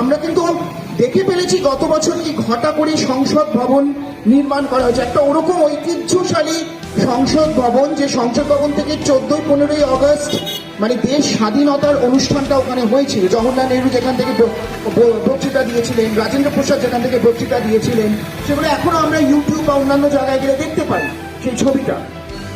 আমরা কিন্তু দেখে ফেলেছি গত বছর কি ঘটা করে সংসদ ভবন নির্মাণ করা হয়েছে। একটা ওরকম ঐতিহ্যশালী সংসদ ভবন, যে সংসদ ভবন থেকে চোদ্দই পনেরোই আগস্ট মানে দেশ স্বাধীনতার অনুষ্ঠানটা ওখানে হয়েছিল। জওহরলাল নেহরু যেখান থেকে বক্তৃতা দিয়েছিলেন, রাজেন্দ্র প্রসাদ যেখান থেকে বক্তৃতা দিয়েছিলেন, সেগুলো এখনও আমরা ইউটিউব বা অন্যান্য জায়গায় গেলে দেখতে পাই সেই ছবিটা।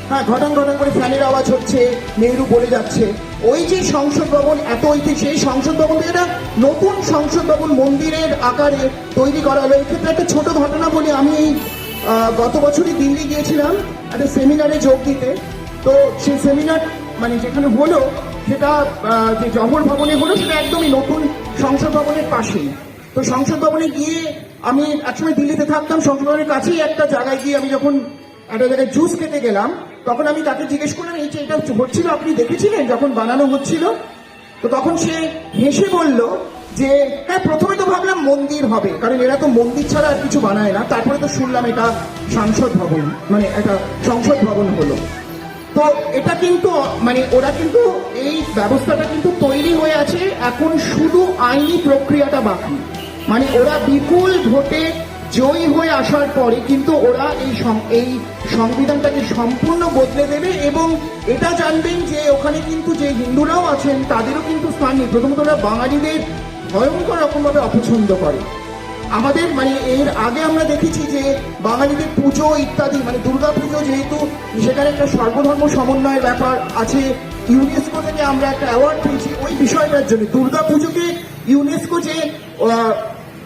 হ্যাঁ ঘটন ঘটন করে ফ্যানের আওয়াজ হচ্ছে নেহরু বলে যাচ্ছে। ওই যে সংসদ ভবন, এত ঐতিহ্য সেই সংসদ ভবন একটা নতুন সংসদ ভবন মন্দিরের আকারে তৈরি করা হলো। এই ক্ষেত্রে একটা ছোট ঘটনা বলি, আমি এই গত বছরই দিল্লি গিয়েছিলাম, একটা সেমিনারে যোগ দিতে। তো সেই সেমিনার মানে যেখানে হলো, সেটা যে জহর ভবনে হলো, সেটা একদমই নতুন সংসদ ভবনের পাশেই। তো সংসদ ভবনে গিয়ে আমি একসময় দিল্লিতে থাকতাম, সংসদ ভবনের কাছেই একটা জায়গায় গিয়ে আমি যখন একটা জায়গায় জুস খেতে গেলাম, তখন আমি তাকে জিজ্ঞেস করলাম, এই যে এটা হচ্ছিল, আপনি দেখেছিলেন যখন বানানো হচ্ছিল? তো তখন সে হেসে বলল যে হ্যাঁ প্রথমে তো ভাবলাম মন্দির হবে, কারণ এরা তো মন্দির ছাড়া আর কিছু বানায় না। তারপরে তো শুনলাম এটা সাংসদ ভবন মানে একটা সংসদ ভবন হলো। তো এটা কিন্তু মানে ওরা কিন্তু এই ব্যবস্থাটা কিন্তু তৈরি হয়ে আছে, এখন শুধু আইনি প্রক্রিয়াটা বাকি। মানে ওরা বিপুল ভোটে জয়ী হয়ে আসার পরে কিন্তু ওরা এই এই সংবিধানটাকে সম্পূর্ণ বদলে দেবে এবং এটা জানবেন যে ওখানে কিন্তু যে হিন্দুরাও আছেন, তাদেরও কিন্তু স্থান নেই। প্রথমত ওরা বাঙালিদের ভয়ঙ্কর রকমভাবে অপছন্দ করে। আমাদের মানে এর আগে আমরা দেখেছি যে বাঙালিদের পুজো ইত্যাদি মানে দুর্গা পুজো যেহেতু সেখানে একটা সর্বধর্ম সমন্বয়ের ব্যাপার আছে ইউনেস্কো থেকে আমরা একটা অ্যাওয়ার্ড পেয়েছি। ওই বিষয়টার জন্য দুর্গা পুজোকে ইউনেস্কো যে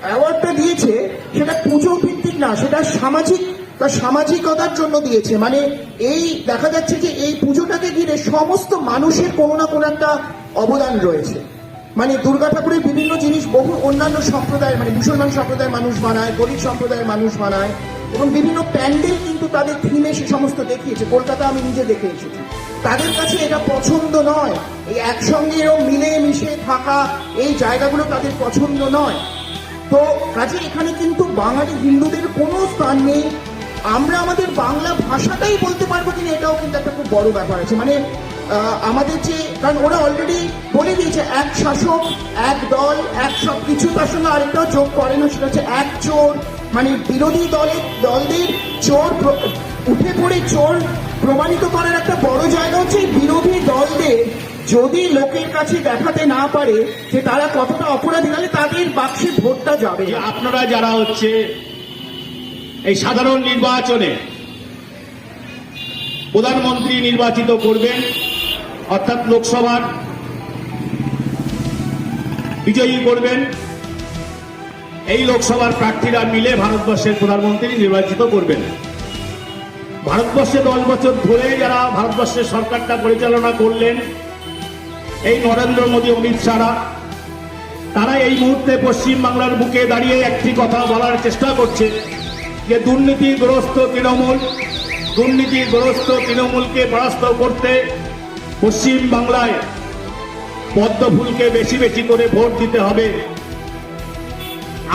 অ্যাওয়ার্ডটা দিয়েছে, সেটা পুজো ভিত্তিক না, সেটা সামাজিক, বা সামাজিকতার জন্য দিয়েছে। মানে এই দেখা যাচ্ছে যে এই পুজোটাকে ঘিরে সমস্ত মানুষের কোনো না কোনো একটা অবদান রয়েছে। মানে দুর্গা ঠাকুরের বিভিন্ন জিনিস বহু অন্যান্য সম্প্রদায়ের মানে মুসলমান সম্প্রদায়ের মানুষ বানায় গরিব সম্প্রদায়ের মানুষ বানায় এবং বিভিন্ন প্যান্ডেল কিন্তু তাদের থিমে সে সমস্ত দেখিয়েছে। কলকাতা আমি নিজে দেখে এসেছি। তাদের কাছে এটা পছন্দ নয়। এই একসঙ্গে এরকম মিলে মিশে থাকা এই জায়গাগুলো তাদের পছন্দ নয়। তো কাজে এখানে কিন্তু বাঙালি হিন্দুদের কোনো স্থান নেই। আমরা আমাদের বাংলা ভাষাটাই বলতে পারব কিনা এটাও কিন্তু একটা খুব বড় ব্যাপার আছে। মানে আমাদের যে, কারণ ওরা অলরেডি বলে দিয়েছে, এক শাসক, এক দল, এক সব কিছু তার সঙ্গে আরেকটাও যোগ করে না, সেটা হচ্ছে এক চোর। মানে বিরোধী দলের, দলদের চোর উঠে পড়ে চোর প্রমাণিত করার একটা বড় জায়গা হচ্ছে বিরোধী দলদের যদি লোকের কাছে দেখাতে না পারে যে তারা কতটা অপরাধী, তাহলে তাদের বাক্সে ভোটটা যাবে। আপনারা যারা হচ্ছে এই সাধারণ নির্বাচনে প্রধানমন্ত্রী নির্বাচিত করবেন, অর্থাৎ লোকসভার বিজয়ী করবেন, এই লোকসভার প্রার্থীরা মিলে ভারতবর্ষের প্রধানমন্ত্রী নির্বাচিত করবেন। ভারতবর্ষে দশ বছর ধরে যারা ভারতবর্ষের সরকারটা পরিচালনা করলেন এই নরেন্দ্র মোদী, অমিত শাহরা, তারা এই মুহূর্তে পশ্চিম বাংলার বুকে দাঁড়িয়ে একটি কথা বলার চেষ্টা করছে যে দুর্নীতিগ্রস্ত তৃণমূল, দুর্নীতিগ্রস্ত তৃণমূলকে পরাস্ত করতে পশ্চিম বাংলায় পদ্ম ফুলকে বেশি বেশি করে ভোট দিতে হবে।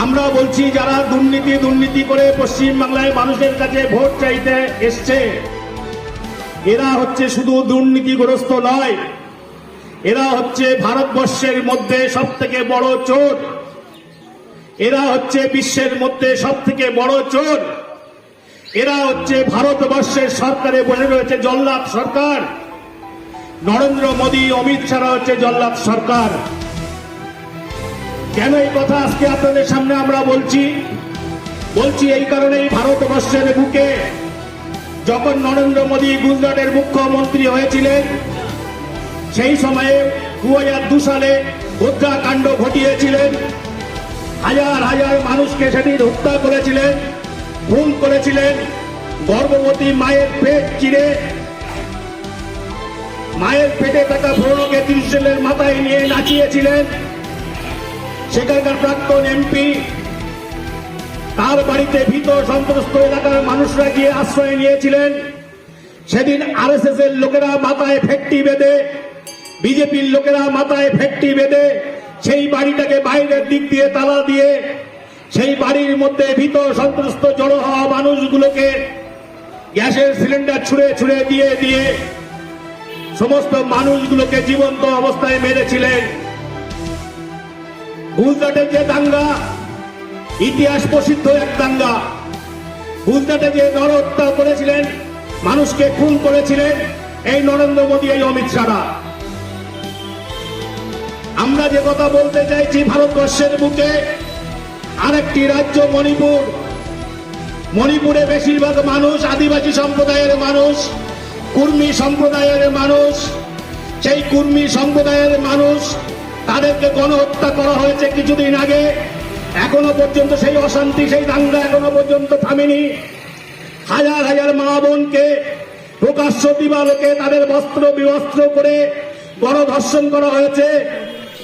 আমরা বলছি, যারা দুর্নীতি দুর্নীতি করে পশ্চিম বাংলায় মানুষের কাছে ভোট চাইতে এসছে, এরা হচ্ছে শুধু দুর্নীতিগ্রস্ত নয় এরা হচ্ছে ভারতবর্ষের মধ্যে সব থেকে বড় চোর। এরা হচ্ছে বিশ্বের মধ্যে সব থেকে বড় চোর। এরা হচ্ছে ভারতবর্ষের সরকারে বসে রয়েছে জল্লাদ সরকার। নরেন্দ্র মোদী, অমিত শাহ হচ্ছে জল্লাদ সরকার। কেন এই কথা আজকে আপনাদের সামনে আমরা বলছি? বলছি এই কারণেই ভারতবর্ষের বুকে যখন নরেন্দ্র মোদী গুজরাটের মুখ্যমন্ত্রী হয়েছিলেন সেই সময়ে দু হাজার দু সালে হত্যাকাণ্ড ঘটিয়েছিলেন। হাজার হাজার মানুষকে সেদিন হত্যা করেছিলেন, খুন করেছিলেন, গর্ভবতী মায়ের পেট চিরে। মায়ের পেটে থাকা ভ্রণকে ত্রিশেলের মাথায় নিয়ে নাচিয়েছিলেন। সেখানকার প্রাক্তন এমপি, তার বাড়িতে ভীত সন্ত্রস্ত এলাকার মানুষরা গিয়ে আশ্রয় নিয়েছিলেন। সেদিন আরএসএস এর লোকেরা মাথায় ফেটটি বেঁধে বিজেপির লোকেরা মাথায় ফেটটি বেঁধে সেই বাড়িটাকে বাইরের দিক দিয়ে তালা দিয়ে সেই বাড়ির মধ্যে ভীত সন্ত্রস্ত জড়ো হওয়া মানুষগুলোকে গ্যাসের সিলিন্ডার ছুঁড়ে ছুঁড়ে দিয়ে দিয়ে সমস্ত মানুষগুলোকে জীবন্ত অবস্থায় মেরেছিলেন। গুজরাটের যে দাঙ্গা, ইতিহাস প্রসিদ্ধ এক দাঙ্গা। গুজরাটে যে নরহত্যা করেছিলেন, মানুষকে খুন করেছিলেন, এই নরেন্দ্র মোদী, এই অমিত শাহরা। আমরা যে কথা বলতে চাইছি ভারতবর্ষের বুকে, আরেকটি রাজ্য মণিপুর। মণিপুরে বেশিরভাগ মানুষ আদিবাসী সম্প্রদায়ের মানুষ, কুর্মী সম্প্রদায়ের মানুষ। সেই কুর্মী সম্প্রদায়ের মানুষ, তাদেরকে গণহত্যা করা হয়েছে কিছুদিন আগে। এখনও পর্যন্ত সেই অশান্তি, সেই দাঙ্গা এখনও পর্যন্ত থামেনি। হাজার হাজার মা বোনকে প্রকাশ্য দিবালোকে তাদের বস্ত্র বিবস্ত্র করে গণধর্ষণ করা হয়েছে।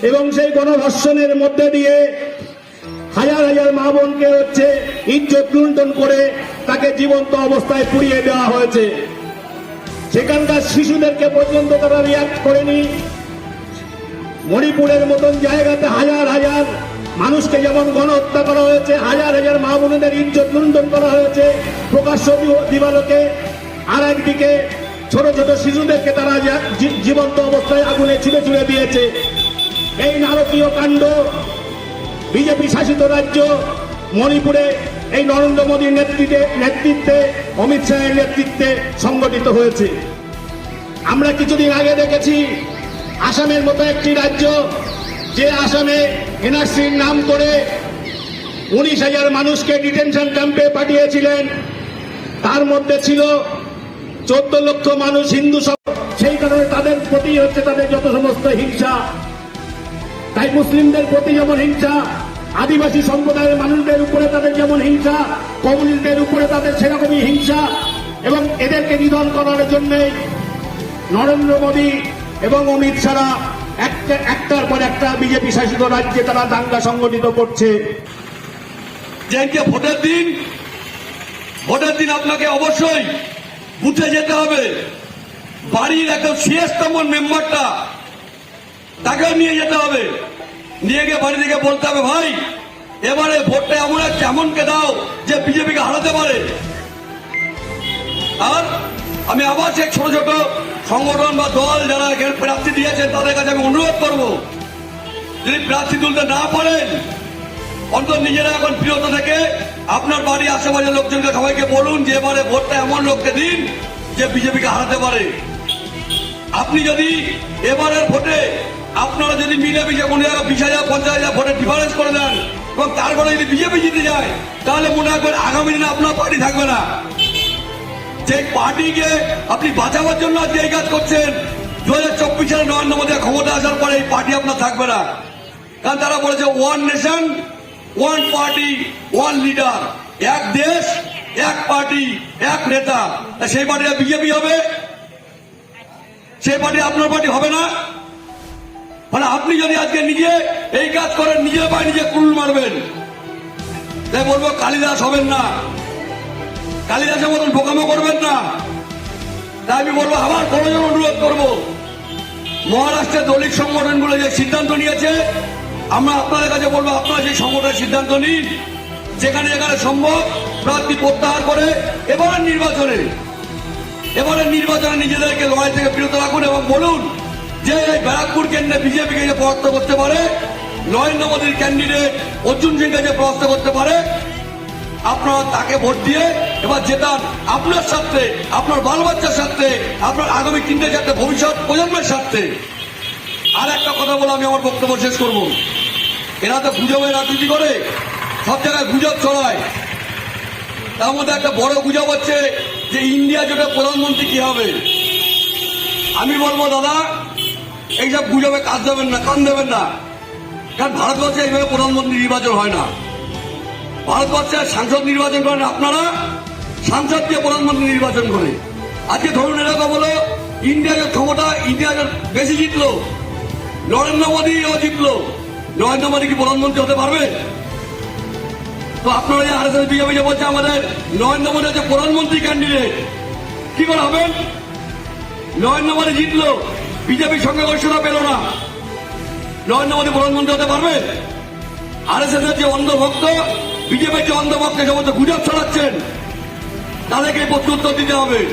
এবং সেই গণধর্ষণের মধ্যে দিয়ে হাজার হাজার মা বোনকে হচ্ছে ইজ্জত লুণ্ঠন করে তাকে জীবন্ত অবস্থায় পুড়িয়ে দেওয়া হয়েছে। সেখানকার শিশুদেরকে পর্যন্ত তারা রিয়াক্ট করেনি। মণিপুরের মতন জায়গাতে হাজার হাজার মানুষকে যেমন গণহত্যা করা হয়েছে হাজার হাজার মা বোনদের ইজ্জত লুণ্ঠন করা হয়েছে, প্রকাশ্য দিবালোকে আর একদিকে ছোট ছোট শিশুদেরকে তারা জীবন্ত অবস্থায় আগুনে ছুঁড়ে ছুঁড়ে দিয়েছে। এই নারকীয় কাণ্ড বিজেপি শাসিত রাজ্য, মণিপুরে এই নরেন্দ্র মোদীর নেতৃত্বে নেতৃত্বে, অমিত শাহের নেতৃত্বে সংগঠিত হয়েছে। আমরা কিছুদিন আগে দেখেছি, আসামের মতো একটি রাজ্য যে আসামে এনআরসির নাম করে উনিশ হাজার মানুষকে ডিটেনশন ক্যাম্পে পাঠিয়েছিলেন। তার মধ্যে ছিল চোদ্দ লক্ষ মানুষ হিন্দু সম- সেই কারণে তাদের প্রতি হচ্ছে, তাদের যত সমস্ত হিংসা তাই মুসলিমদের প্রতি যেমন হিংসা, আদিবাসী সম্প্রদায়ের মানুষদের উপরে তাদের যেমন হিংসা কমিউনিস্টদের উপরে তাদের সেরকমই হিংসা, এবং এদেরকে নিধন করার জন্য নরেন্দ্র মোদী এবং অমিত শাহরা একটা, একটার পর একটা বিজেপি শাসিত রাজ্যে তারা দাঙ্গা সংগঠিত করছে। যে ভোটের দিন ভোটের দিন আপনাকে অবশ্যই বুথে যেতে হবে। বাড়ির একদম শেষতম মেম্বারটা তাকে নিয়ে যেতে হবে। নিয়ে গিয়ে বাড়ি থেকে বলতে হবে, ভাই, এবারে ভোটটা এমন এক কেমনকে দাও যে বিজেপিকে হারাতে পারে। আর আমি আবার সেই ছোট ছোট সংগঠন বা দল যারা এখানে প্রার্থী দিয়েছেন, তাদের কাছে আমি অনুরোধ করব, যদি প্রার্থী তুলতে না পারেন, অন্তত নিজেরা এখন বিরত থেকে আপনার বাড়ি আশেপাশের লোকজনকে সবাইকে বলুন যে এবারে ভোটটা এমন লোককে দিন যে বিজেপিকে হারাতে পারে। আপনি যদি এবারের ভোটে মিশে মনে হয় বিশ হাজার, পঞ্চাশ হাজার ভোটে ডিফারেন্স করে দেন, এবং তারপরে যদি বিজেপি জিতে যায়, তাহলে মনে রাখবেন আগামী দিনে আপনার পার্টি থাকবে না। যে পার্টিকে আপনি বাঁচাবার জন্য আজকে এই কাজ করছেন দু হাজার চব্বিশ সালে নরেন্দ্র মোদী ক্ষমতা আসার পরে এই পার্টি আপনার থাকবে না। কারণ তারা বলেছে one nation one party one leader এক দেশ, এক পার্টি এক নেতা। সেই পার্টিটা বিজেপি হবে? সেই পার্টি আপনার পার্টি হবে না? মানে আপনি যদি আজকে নিজে এই কাজ করেন, নিজের পায়ে নিজে কুল মারবেন। তাই বলব, কালিদাস হবেন না। কালিদাসের মতন বোকামো করবেন না। তাই আমি বলব, আবার বড়জন অনুরোধ করব, মহারাষ্ট্রের দলিত সংগঠনগুলো যে সিদ্ধান্ত নিয়েছে, আমরা আপনাদের কাছে বলব, আপনারা সেই সংগঠনের সিদ্ধান্ত নিন, যেখানে যেখানে সম্ভব প্রার্থী প্রত্যাহার করে, এবারের নির্বাচনে এবারের নির্বাচনে নিজেদেরকে লড়াই থেকে বিরত রাখুন এবং বলুন যে ব্যারাকপুর কেন্দ্রে বিজেপিকে যে পরাস্ত করতে পারে? নরেন্দ্র মোদীর ক্যান্ডিডেট অর্জুন সিংকে যে পরাস্ত করতে পারে? আপনারা তাকে ভোট দিয়ে এবার জেতান। আপনার স্বার্থে, আপনার বাল বাচ্চার স্বার্থে, আপনার আগামী তিনটে চারটে ভবিষ্যৎ প্রজন্মের স্বার্থে। আর একটা কথা বলে আমি আমার বক্তব্য শেষ করব। এরা তো গুজবের রাজনীতি করে, সব জায়গায় গুজব ছড়ায়। তার মধ্যে একটা বড় গুজব হচ্ছে যে ইন্ডিয়া জোটের প্রধানমন্ত্রী কি হবে? আমি বলব, দাদা এইসব গুজবে কাজ দেবেন না, কান দেবেন না। কারণ ভারতবর্ষে এইভাবে প্রধানমন্ত্রী নির্বাচন হয় না। ভারতবর্ষে সাংসদ নির্বাচন করেন আপনারা সাংসদ দিয়ে প্রধানমন্ত্রী নির্বাচন করে। আজকে ধরুন এরকম হলো ইন্ডিয়া যে ক্ষমতা ইন্ডিয়াকে বেশি জিতলো, নরেন্দ্র মোদীও জিতলো। নরেন্দ্র মোদী কি প্রধানমন্ত্রী হতে পারবে? তো আপনারা আর এস বিজেপি যে বলছে আমাদের, নরেন্দ্র মোদী হচ্ছে প্রধানমন্ত্রী ক্যান্ডিডেট কি করে হবেন নরেন্দ্র মোদী জিতলো বিজেপির সঙ্গে ঐশ্বরা পেল না। নরেন্দ্র মোদী প্রধানমন্ত্রী হতে পারবে? আর এস যে অন্ধভক্ত, বিজেপির যে অন্ধভক্ত সমস্ত গুজব ছড়াচ্ছেন। তাদেরকে প্রত্যুত্তর দিতে হবে।